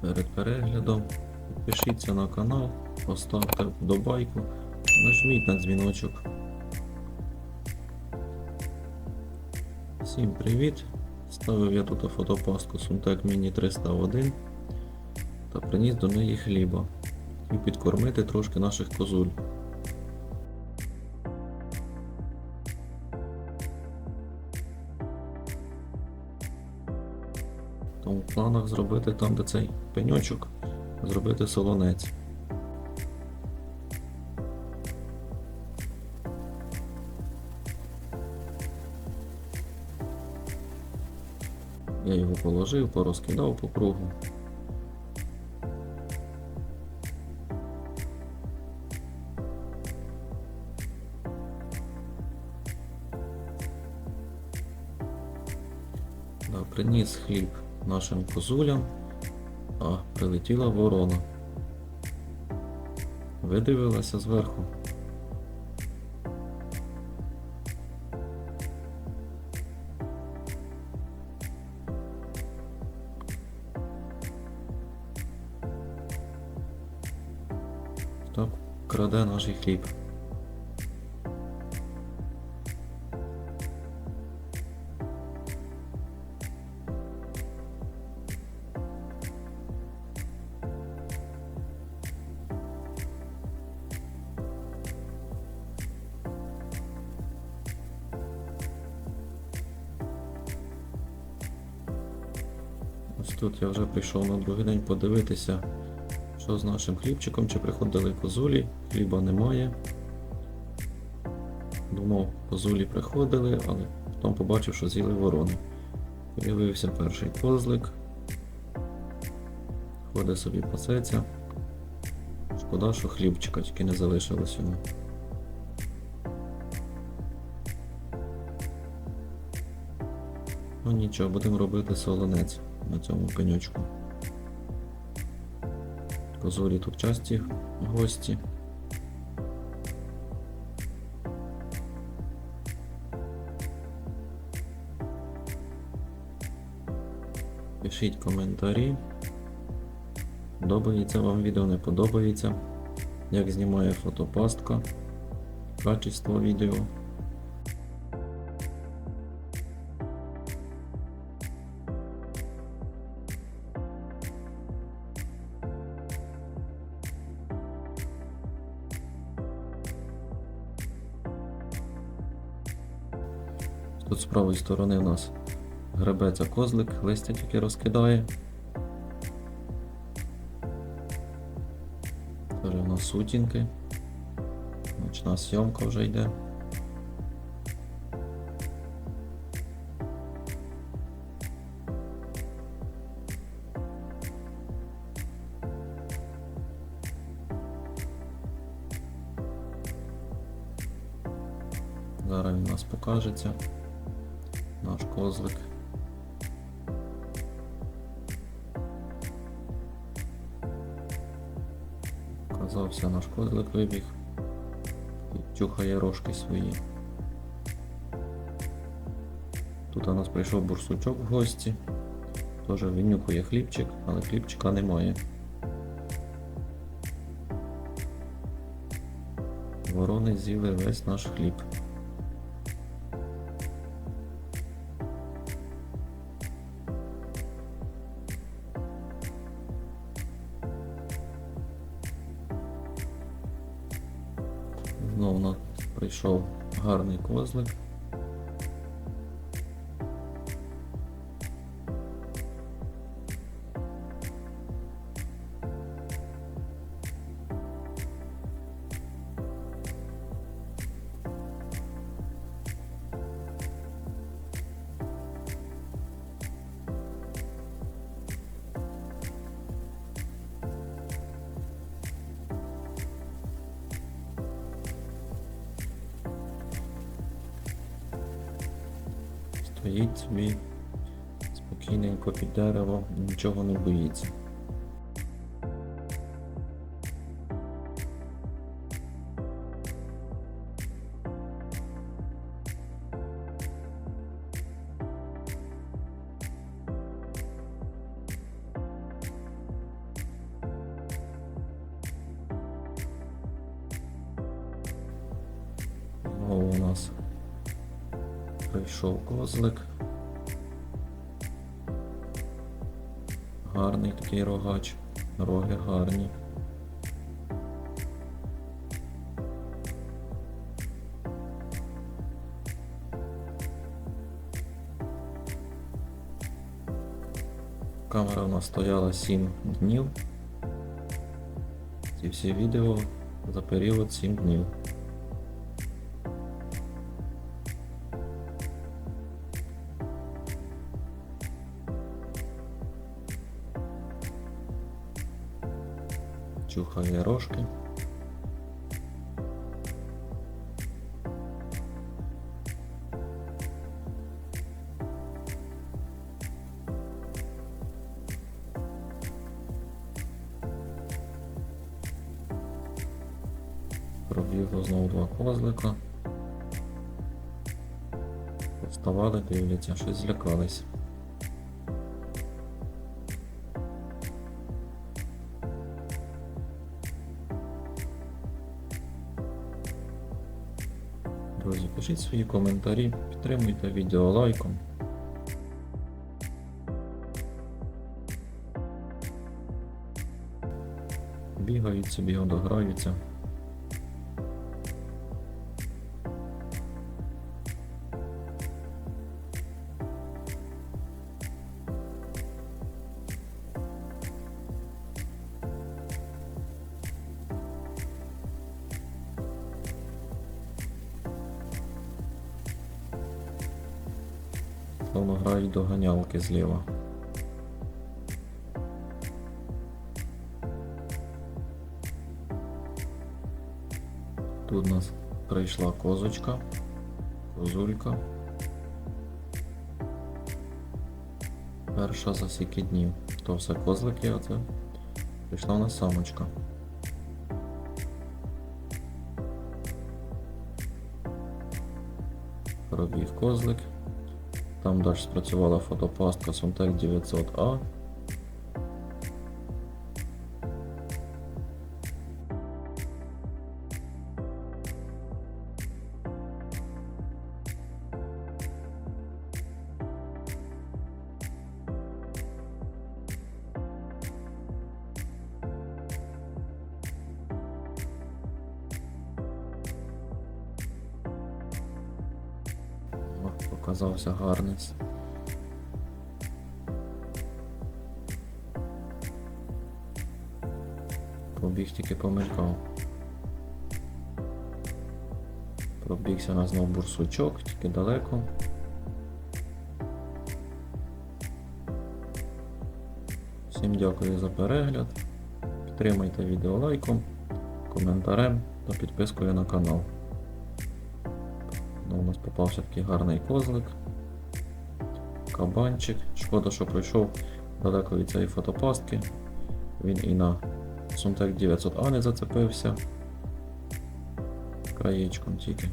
перед переглядом. Підпишіться на канал, поставте вподобайку, нажміть на дзвіночок. Всім привіт! Ставив я тут фотопастку Suntec Mini 301 та приніс до неї хліба і підкормити трошки наших козуль. Тому планах зробити там, де цей пеньочок, зробити солонець. Я його положив, порозкидав по кругу. Да, приніс хліб нашим козулям, а прилетіла ворона. Видивилася зверху. Так, краде наш хліб. Тут я вже прийшов на другий день подивитися, що з нашим хлібчиком, чи приходили козулі, хліба немає. Думав, козулі приходили, але потім побачив, що з'їли ворони. Появився перший козлик. Ходить собі пасеться. Шкода, що хлібчика тільки не залишилось йому. Ну нічого, будемо робити солонець на цьому пеньочку. Козулі тут часті гості. Пишіть коментарі. Подобається вам відео, не подобається. Як знімає фотопастка, качество відео. Тут з правої сторони у нас гребеться козлик, листя тільки розкидає. Теж у нас сутінки. Ночна зйомка вже йде. Зараз у нас покажеться. Наш козлик. Казався наш козлик вибіг. І тюхає рожки свої. Тут у нас прийшов бурсучок в гості. Теж винюхує хлібчик, але хлібчика немає. Ворони з'їли весь наш хліб. Знову прийшов гарний козлик. стоїть собі спокійненько під деревом, нічого не боїться. У нас прийшов козлик. Гарний такий рогач. Роги гарні. Камера у нас стояла 7 днів. Ці всі відео за період 7 днів. Чухає рожки. Пробігло знову два козлика. Вставали, дивляться, щось злякались. Друзі, пишіть свої коментарі, підтримуйте відео лайком. Бігаються, собі, одограються. Грають до ганялки зліва. Тут у нас прийшла козочка, козулька. Перша за скільки днів. То все козлики, а це прийшла у нас самочка. Пробіг козлик. Там далі спрацювала фотопастка Suntec 900A. О, Показався гарниць. Пробіг тільки помилкав. Пробігся на знов бурсучок, тільки далеко. Всім дякую за перегляд. Підтримайте відео лайком, коментарем та підпискою на канал. Нас попався такий гарний козлик. Кабанчик. Шкода, що пройшов далеко від цієї фотопастки. Він і на Сумтек 900A не зацепився. Краєчком тільки.